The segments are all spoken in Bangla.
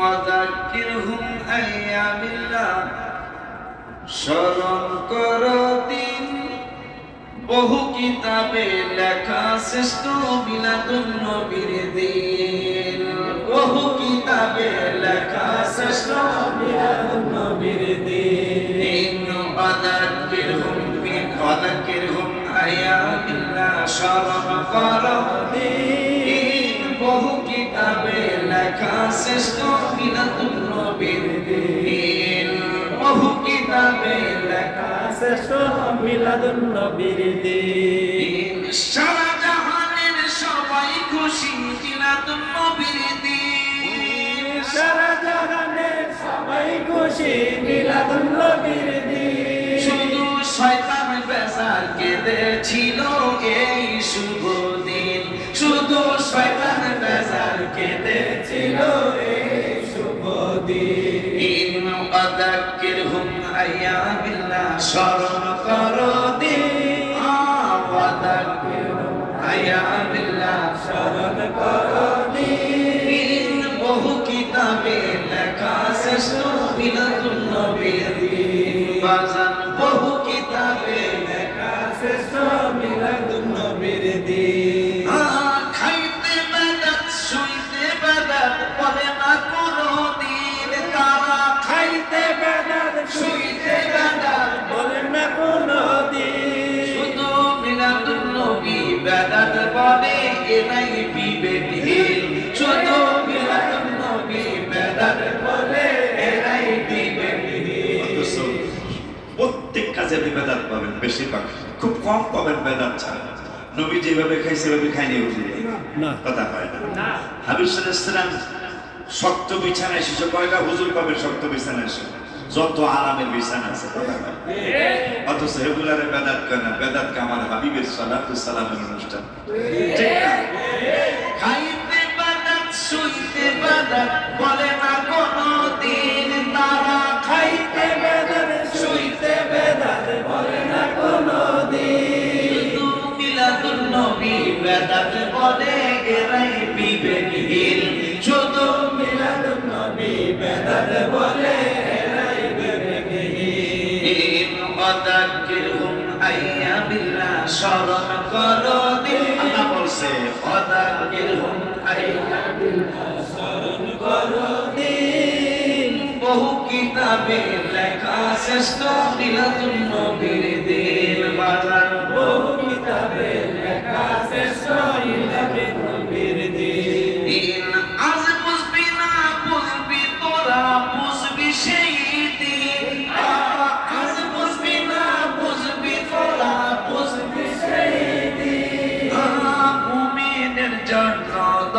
وذكرهم أيام الله স্মরণ কর দিন বহু কিতাবে লেখা শ্রেষ্ঠ বিলাদুল নবীর দিন বহু কিতাবে লেখা শ্রেষ্ঠ বিলাদুল নবীর দিন وذكرهم وذكرهم أيام الله স্মরণ কর দিন বহু কিতাবে লেখা শ্রেষ্ঠ দিন। বহু কিতাবে লেখা শ্রেষ্ঠ মিলাদুন নবীর দিন। সারা জাহানের সবাই খুশি মিলাদুন নবীর দিন। সারা জাহানের সবাই খুশি মিলাদুন নবীর দিন। শুধু শয়তান দিন অদাক্কিরহুম আয়ামিল্লাহ স্মরণ করো দিন। অদাক্কিরহুম আয়ামিল্লাহ স্মরণ করো দিন। বহু কিতাবে লেখা মিলাদুন নবীর। দিন বাজান নবী বলে এরাই প্রত্যেক কাজে আপনি বেদাত পাবেন বেশিরভাগ। খুব কম পাবেন বেদাত ছাড়া। নবী যেভাবে খাই সেভাবে খাইনি বুঝি? না। কথা হয় না। হাবিব সাল্লাম শক্ত বিছানায় শিশু কয়টা হুজুর পাবে শক্ত বিছানায় এসে? যত আরামের বিছানা আছে অথচ এগুলারে বেদাত কেন বেদাত কে আমার হাবিবের সালাতু সালামের অনুষ্ঠান। খাইতে বাদাত, শুইতে বাদাত, বলে না কোনো দিন তারা। খাইতে বেদাত, শুইতে বেদাত, বলে না কোনো দিন মিলাদুন নবী বেদাত বলে, এরাই বিবেকহীন। শুধু মিলাদুন নবী বেদাত বলে স্মরণ করো আল্লাহ বলছে স্মরণ করো বহু কিতাবে লেখা শ্রেষ্ঠ মিলাদুন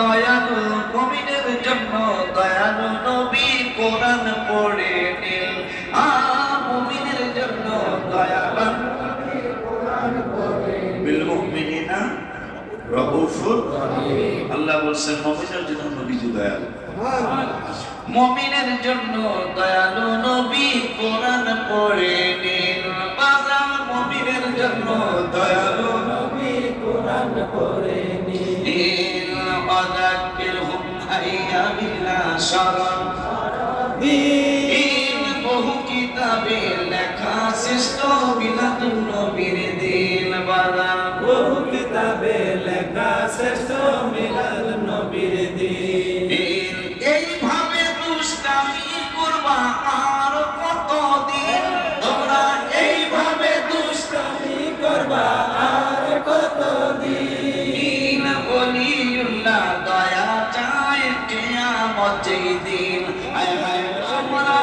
দয়ালু মুমিনের জন্য দয়ালু নবী কোরআন পড়ে নিল আ মুমিনের জন্য দয়ালু বিল মুমিনিনা রাউফুর আল্লাহ বলছেন মুমিনের জন্য নবী দয়ালু। মমিনের জন্য দয়ালু আইয়ামিল্লাহ বহু কিতাবে লেখা শ্রেষ্ঠ বিলাদুন নবীর দিন বহু কিতাবে লেখা শ্রেষ্ঠ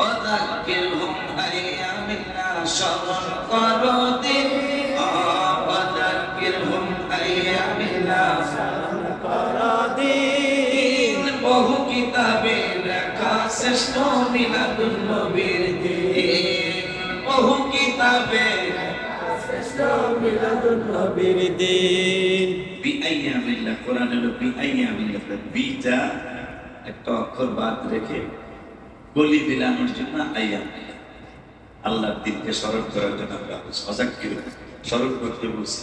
وذكرهم أيام الله شرا قالوا دين وذكرهم أيام الله করো দিন দিন বহু কিতাবে লেখা শ্রেষ্ঠ শ্রেষ্ঠ মিলাদুন নবীর দিন বহু কিতাবে শ্রেষ্ঠ মিলাদুন নবীর দিন বিআইয়ামিল্লাহ কোরআন হলো বিআইয়ামিল্লাহ বিটা একটা অক্ষর বাদ রেখে গলি বিলানোর জন্য আইয়াম আল্লাহর দিনকে স্মরণ করার জন্য আমরা সজাগ করে স্মরণ করতে বলছি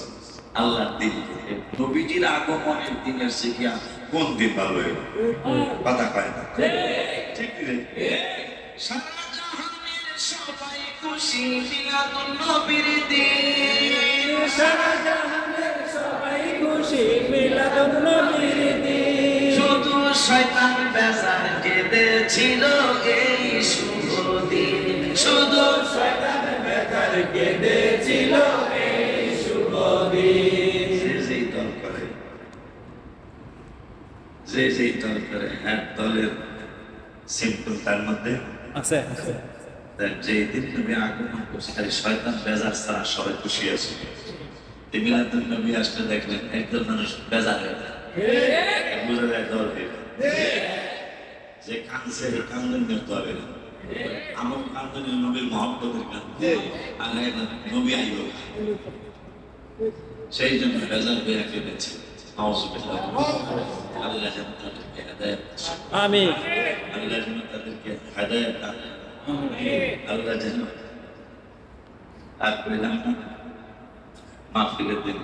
আল্লাহর দিনকে নবীজির আগমনের দিনের শিখিয়া কোন দিন ভালো কথা কয় না। ঠিক। সারা জাহানের সবাই খুশি মিলাদুন নবীর দিন সারা জাহানের সবাই খুশি মিলাদুন নবীর দিন। শুধু শয়তান বেজার কেঁদেছিল শুধু শয়তান বেকার কেঁদেছিল এই শুভ দিন যে যেই দল করে যে যেই দল করে এক দলের সিম্পল তার মধ্যে। আছে যেই দিন নবী আগমন করছে খালি শয়তান বেজার ছাড়া সবাই খুশি আছে। মিলাদুল নবী আসলে দেখলেন একদল মানুষ বেজার হয়ে যায়। বুঝা যায় দল হয়ে যে কাঁদছে এই কান্দন করতে হবে না আমার কান্দনের নবীর মহব্বতের কান্দ আর নবী আইব সেই জন্য বেজার হয়ে ফেলেছে আল্লাহ যেন তাদেরকে হেদায়েত দেয়। আমিন। আল্লাহ যেন তাদেরকে হেদায়েত আল্লাহ যেন আর পেলাম না মাহফিলের দিন